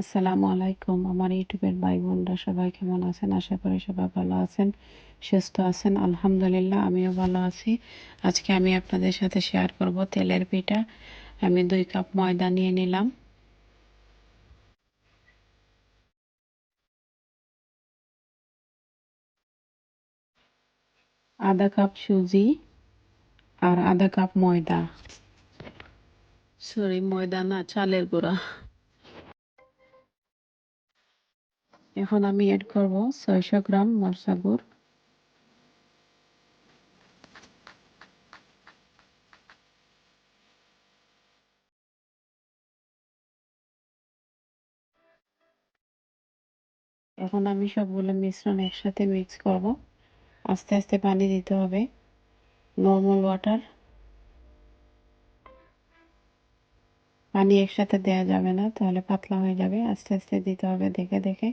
আসসালামু আলাইকুম। আমার ইউটিউবের ভাই বোনরা সবাই কেমন আছেন? আশা করি সবাই ভালো আছেন, সুস্থ আছেন। আলহামদুলিল্লাহ, আমিও ভালো আছি। আজকে আমি আপনাদের সাথে শেয়ার করব তেলের পিঠা। আমি দুই কাপ ময়দা নিয়ে নিলাম। আধা কাপ সুজি আর আধা কাপ ময়দা। সরি, ময়দা না, চালের গুঁড়া। এখন আমি এড করব ছয়শো গ্রাম মরসা গুড়। এখন আমি সবগুলো মিশ্রণ একসাথে মিক্স করব। আস্তে আস্তে পানি দিতে হবে। নর্মাল ওয়াটার পানি একসাথে দেওয়া যাবে না, তাহলে পাতলা হয়ে যাবে। আস্তে আস্তে দিতে হবে দেখে দেখে।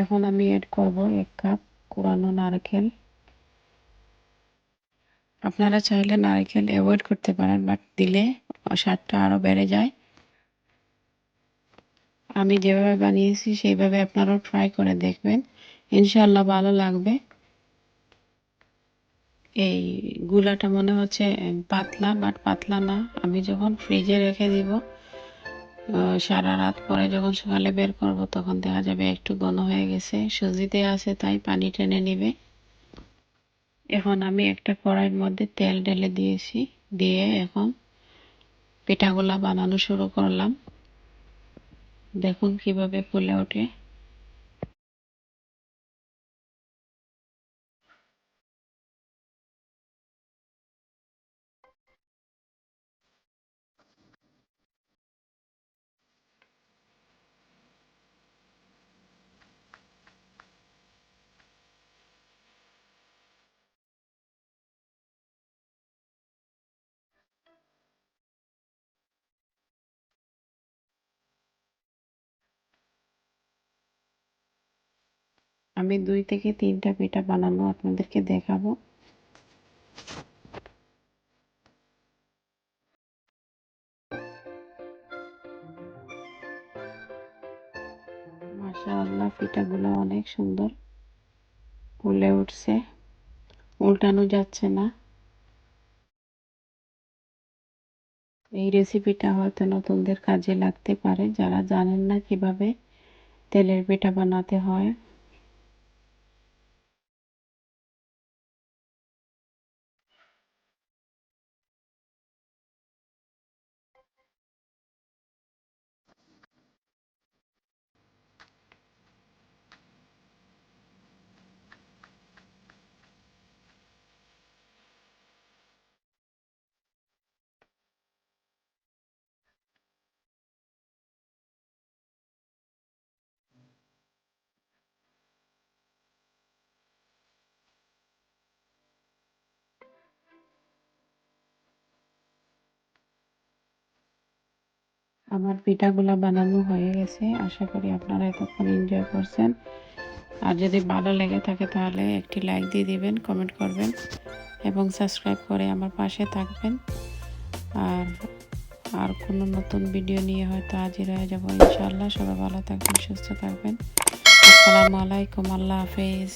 এখন আমি এড করব এক কাপ কোরানো নারকেল। আপনারা চাইলে নারকেল অ্যাভয়েড করতে পারেন বাট দিলে স্বাদটা আরও বেড়ে যায়। আমি যেভাবে বানিয়েছি, সেইভাবে আপনারাও ট্রাই করে দেখবেন। ইনশাল্লাহ ভালো লাগবে। এই গুলাটা মনে হচ্ছে পাতলা বাট পাতলা না। আমি যখন ফ্রিজে রেখে দিব সারা রাত পরে যখন সকালে বের করব, তখন দেখা যাবে একটু ঘন হয়ে গেছে। সুজিতে আছে, তাই পানি টেনে নিবে। এখন আমি একটা কড়াইয়ের মধ্যে তেল ঢেলে দিয়েছি। দিয়ে এখন পিঠাগুলা বানানো শুরু করলাম। দেখুন কীভাবে ফুলে ওঠে। আমি দুই থেকে তিনটা পিঠা বানানো আপনাদেরকে দেখাবো। মাশাআল্লাহ, পিঠাগুলো অনেক সুন্দর ফুলে উঠছে। উল্টানো যাচ্ছে না। এই রেসিপিটা হয়তো নতুনদের কাজে লাগতে পারে। যারা জানেন না কীভাবে তেলের পিঠা বানাতে হয় আমার পিঠাগুলো বানানো হয়ে গেছে। আশা করি আপনারা এতক্ষণ এনজয় করছেন। আর যদি ভালো লেগে থাকে তাহলে একটি লাইক দিয়ে দিবেন কমেন্ট করবেন এবং সাবস্ক্রাইব করে আমার পাশে থাকবেন। আর আর কোনো নতুন ভিডিও নিয়ে হয়তো হাজির হয়ে যাব ইনশাল্লাহ সবাই ভালো থাকবেন, সুস্থ থাকবেন। আসসালামু আলাইকুম, আল্লাহ হাফেজ।